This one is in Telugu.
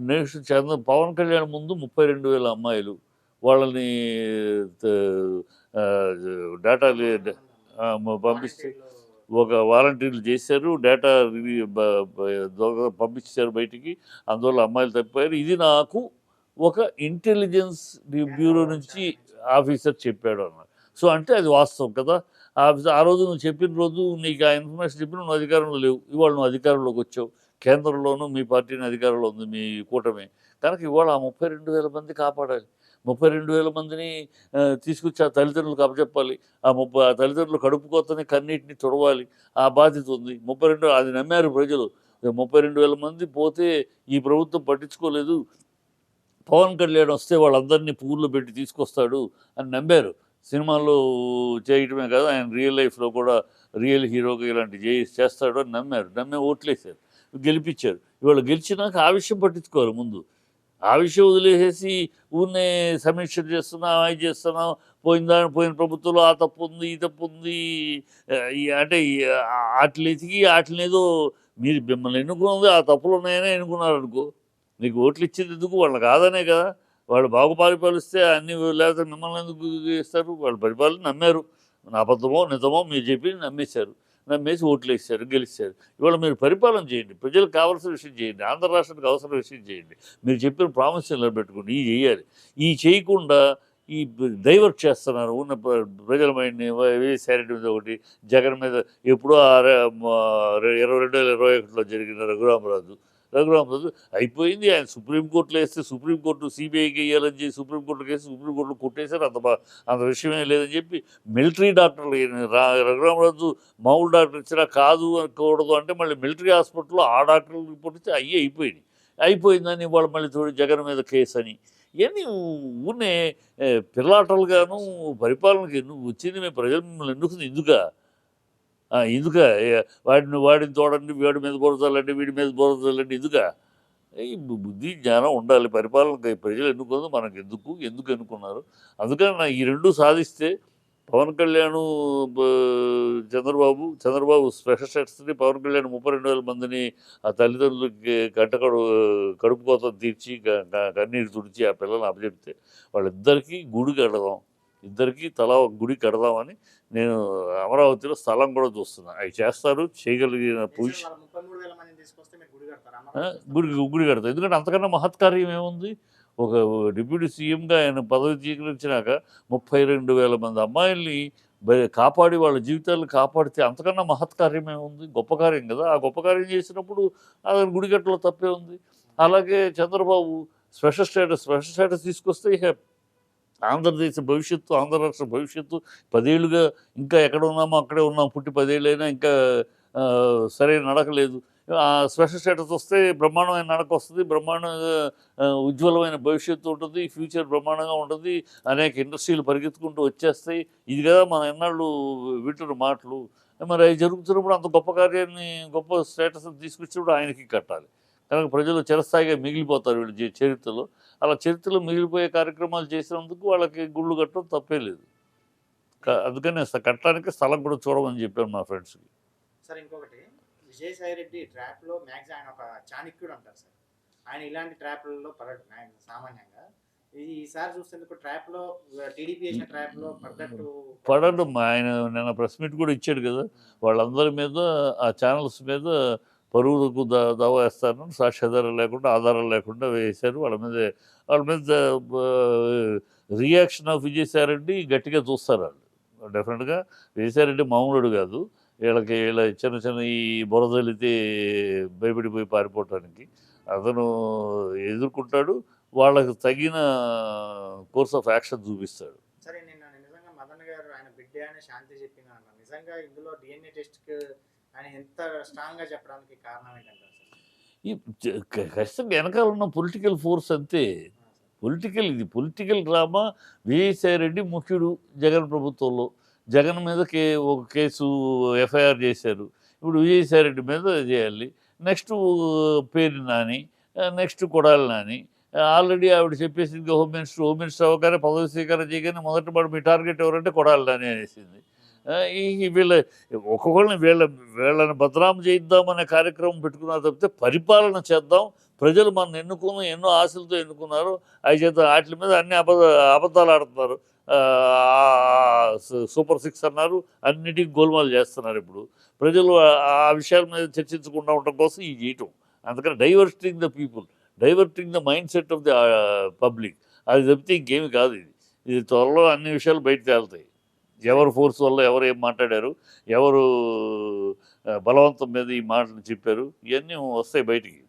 నెక్స్ట్ చంద్ర పవన్ కళ్యాణ్ ముందు ముప్పై రెండు వేల అమ్మాయిలు వాళ్ళని డేటా లే- పంపిస్తే ఒక వాలంటీర్లు చేశారు డేటా పంపించారు బయటికి అందువల్ల అమ్మాయిలు తప్పిపోయారు. ఇది నాకు ఒక ఇంటెలిజెన్స్ బ్యూరో నుంచి ఆఫీసర్ చెప్పాడు అన్నారు సో అంటే అది వాస్తవం కదా. ఆ ఆఫీసర్ ఆ రోజు నువ్వు చెప్పిన రోజు నీకు ఆ ఇన్ఫర్మేషన్ చెప్పిన నువ్వు అధికారంలో లేవు. ఇవాళ నువ్వు అధికారంలోకి వచ్చావు. కేంద్రంలోనూ మీ పార్టీని అధికారంలో ఉంది మీ కూటమి. కనుక ఇవాళ ఆ ముప్పై రెండు వేల మంది కాపాడాలి. ముప్పై రెండు వేల మందిని తీసుకొచ్చి ఆ తల్లిదండ్రులకు అప్పచెప్పాలి. ఆ ముప్పై ఆ తల్లిదండ్రులు కడుపుకోతని కన్నీటిని తుడవాలి. ఆ బాధ్యత ఉంది. ముప్పై రెండు అది నమ్మారు ప్రజలు. ముప్పై రెండు వేల మంది పోతే ఈ ప్రభుత్వం పట్టించుకోలేదు. పవన్ కళ్యాణ్ వస్తే వాళ్ళందరినీ పువ్వుల్లో పెట్టి తీసుకొస్తాడు అని నమ్మారు. సినిమాల్లో చేయటమే కాదు ఆయన రియల్ లైఫ్లో కూడా రియల్ హీరోగా ఇలాంటి చేయి చేస్తాడు అని నమ్మారు. నమ్మే ఓట్లేశారు. గెలిపించారు ఇవాళ గెలిచినాక ఆ విషయం పట్టించుకోవాలి ముందు. ఆ విషయం వదిలేసేసి ఊరినే సమీక్ష చేస్తున్నాం అవి చేస్తున్నాం పోయిన దాని పోయిన ప్రభుత్వంలో ఆ తప్పు ఉంది ఈ తప్పు ఉంది. అంటే ఈ వాటిని ఎతికి వాటిని ఏదో మీరు మిమ్మల్ని ఎన్నుకున్నది ఆ తప్పులు ఉన్నాయనే ఎన్నుకున్నారనుకో నీకు ఓట్లు ఇచ్చేది ఎందుకు? వాళ్ళు కాదనే కదా. వాళ్ళు బాగు పరిపాలిస్తే అన్ని లేకపోతే మిమ్మల్ని ఎందుకు ఇస్తారు వాళ్ళు పరిపాలన నమ్మారు. అబద్ధమో నిజమో మీరు చెప్పి నమ్మేశారు. నమ్మేసి ఓట్లు వేసారు గెలిచారు. ఇవాళ మీరు పరిపాలన చేయండి ప్రజలకు కావాల్సిన విషయం చేయండి ఆంధ్ర రాష్ట్రానికి అవసరం విషయం చేయండి. మీరు చెప్పిన ప్రామిస్ నిలబెట్టుకోండి ఈ చేయాలి. ఈ చేయకుండా ఈ డైవర్ట్ చేస్తున్నారు ఉన్న ప్ర- ప్రజల మైండ్ని వేసారెడ్డి మీద ఒకటి జగన్ మీద ఎప్పుడో ఇరవై రెండు వేల ఇరవై ఒకటిలో జరిగిన రఘురామరాజు రఘురామరాజు అయిపోయింది. ఆయన సుప్రీంకోర్టులో వేస్తే సుప్రీంకోర్టు సిబిఐకి వేయాలని చెప్పి సుప్రీంకోర్టుకి వేసి సుప్రీంకోర్టులో కొట్టేశారు. అంత అంత విషయమే లేదని చెప్పి మిలిటరీ డాక్టర్లు రా రఘురామరాజు మామూలు డాక్టర్ ఇచ్చినా కాదు అనకూడదు అంటే మళ్ళీ మిలిటరీ హాస్పిటల్లో ఆ డాక్టర్లు రిపోర్ట్ ఇచ్చి అయ్యి అయిపోయినాయి. అయిపోయిందని వాళ్ళు మళ్ళీ చూడు జగన్ మీద కేసు అని ఇవన్నీ ఊనే పిల్లాటలుగాను పరిపాలనకి ఎందుకు వచ్చింది? మేము ప్రజలు మిమ్మల్ని ఎందుకు? ఎందుకా? ఎందుక వాడిని వాడిని చూడండి వీడి మీద బురదలండి వీడి మీద బురదలండి ఎందుక? ఈ బుద్ధి జ్ఞానం ఉండాలి. పరిపాలన ప్రజలు ఎన్నుకుందో మనకు ఎందుకు ఎందుకు ఎన్నుకున్నారు? అందుకని నా ఈ రెండు సాధిస్తే పవన్ కళ్యాణ్ చంద్రబాబు చంద్రబాబు స్పెషల్ స్టేటస్ని పవన్ కళ్యాణ్ ముప్పై రెండు వేల మందిని ఆ తల్లిదండ్రులకి గంటకడు కడుపు కోసం తీర్చి కన్నీరు తుడిచి ఆ పిల్లల్ని అప్పచెప్తే వాళ్ళిద్దరికీ గుడికి కడదాం ఇద్దరికి తలా ఒక గుడి కడదామని నేను అమరావతిలో స్థలం కూడా చూస్తున్నా. అవి చేస్తారు చేయగలిగిన పొజిషన్ మీరు గుడి గుడి కడతారు. ఎందుకంటే అంతకన్నా మహత్కార్యం ఏముంది? ఒక డిప్యూటీ సీఎంగా ఆయన పదవి స్వీకరించినాక ముప్పై రెండు వేల మంది అమ్మాయిల్ని కాపాడి వాళ్ళ జీవితాలను కాపాడితే అంతకన్నా మహత్కార్యం ఏముంది? గొప్ప కార్యం కదా. ఆ గొప్ప కార్యం చేసినప్పుడు అతను గుడి కట్టలో తప్పే ఉంది. అలాగే Chandrababu special status special status తీసుకొస్తే ఆంధ్రదేశ భవిష్యత్తు ఆంధ్ర రాష్ట్ర భవిష్యత్తు పదేళ్ళుగా ఇంకా ఎక్కడ ఉన్నామో అక్కడే ఉన్నాం. పుట్టి పదేళ్ళైనా ఇంకా సరైన నడకలేదు. ఆ స్పెషల్ స్టేటస్ వస్తే బ్రహ్మాండమైన నడక వస్తుంది. బ్రహ్మాండంగా ఉజ్వలమైన భవిష్యత్తు ఉంటుంది. ఫ్యూచర్ బ్రహ్మాండంగా ఉంటుంది. అనేక ఇండస్ట్రీలు పరిగెత్తుకుంటూ వచ్చేస్తాయి. ఇది కదా మన ఎన్నాళ్ళు వింటున్న మాటలు. మరి అవి జరుగుతున్నప్పుడు అంత గొప్ప కార్యాన్ని గొప్ప స్టేటస్ తీసుకొచ్చినప్పుడు ఆయనకి కట్టాలి. కనుక ప్రజలు చిరస్థాయిగా మిగిలిపోతారు వీళ్ళు చరిత్రలో. అలా చరిత్రలో మిగిలిపోయే కార్యక్రమాలు చేసినందుకు వాళ్ళకి గుళ్ళు కట్టడం తప్పే లేదు. అందుకని కట్టడానికి స్థలం కూడా చూడమని చెప్పాను మా ఫ్రెండ్స్కి. సార్ ఇంకొకటి. విజయసాయి రెడ్డి ట్రాప్లో మ్యాక్స్ ఆయన ఒక చాణక్యుడు అంటారు సార్. ఆయన ఇలాంటి ట్రాప్లలో పడడు సామాన్యంగా. ఈసారి చూసేందుకు ట్రాప్లో టీడీపీ చేసిన ట్రాప్లో పడ్డట్టు పడడు మా ఆయన నిన్న ప్రెస్ మీట్ కూడా ఇచ్చాడు కదా. వాళ్ళందరి మీద ఆ ఛానల్స్ మీద పరువులకు ద దావా వేస్తాను. సాక్ష్యాధారం లేకుండా ఆధారం లేకుండా వేశారు. వాళ్ళ మీద వాళ్ళ మీద రియాక్షన్ ఆఫ్ విజయసాయిరెడ్డి గట్టిగా చూస్తారు వాళ్ళు. డెఫినెట్గా విజయసాయిరెడ్డి మామూలుడు కాదు. వీళ్ళకి వీళ్ళ చిన్న చిన్న ఈ బురదలితే భయపడిపోయి పారిపోవటానికి అతను ఎదుర్కొంటాడు. వాళ్ళకి తగిన కోర్స్ ఆఫ్ యాక్షన్ చూపిస్తాడు. సరే నిన్న నిజంగా మదన్ గారు ఆయన బిడ్డే అని శాంతి చెప్పింది నిజంగా ఇందులో డిఎన్ఏ టెస్ట్కి ఆయన ఎంత స్ట్రాంగ్గా చెప్పడానికి కారణం ఏంటంటారు ఈ ఖచ్చితంగా వెనకాల ఉన్న పొలిటికల్ ఫోర్స్ అంతే. పొలిటికల్ ఇది పొలిటికల్ డ్రామా విజయసాయి రెడ్డి ముఖ్యుడు జగన్ ప్రభుత్వంలో. జగన్ మీద కే ఒక కేసు ఎఫ్ఐఆర్ చేశారు. ఇప్పుడు విజయసాయి రెడ్డి మీద చేయాలి. నెక్స్ట్ పేరు నాని నెక్స్ట్ కొడాలి నాని. ఆల్రెడీ ఆవిడ చెప్పేసింది హోమ్ మినిస్టర్ హోమ్ మినిస్టర్ అవ్వగానే పదవి స్వీకారం చేయగానే మొదటి మీ టార్గెట్ ఎవరంటే కొడాలి నాని అనేసింది. వీళ్ళ ఒక్కొక్కరిని వీళ్ళ వీళ్ళని బదనాం చేయిద్దామనే కార్యక్రమం పెట్టుకున్నా తప్పితే పరిపాలన చేద్దాం. ప్రజలు మనం ఎన్నుకున్న ఎన్నో ఆశలతో ఎన్నుకున్నారు. అవి చేత వాటి మీద అన్ని అబద్ధ అబద్ధాలు ఆడుతున్నారు. సూపర్ సిక్స్ అన్నారు. అన్నిటికీ గోల్మాలు చేస్తున్నారు ఇప్పుడు. ప్రజలు ఆ- ఆ విషయాల మీద చర్చించకుండా ఉండడం కోసం ఇది చేయటం. అందుకని diverting the people diverting the mindset of the public. అది తప్పితే ఇంకేమి కాదు ఇది. ఇది త్వరలో అన్ని విషయాలు బయట తేలుతాయి. ఎవరు ఫోర్స్ వల్ల ఎవరు ఏం మాట్లాడారు ఎవరు బలవంతం మీద ఈ మాటలు చెప్పారు ఇవన్నీ వస్తాయి బయటికి.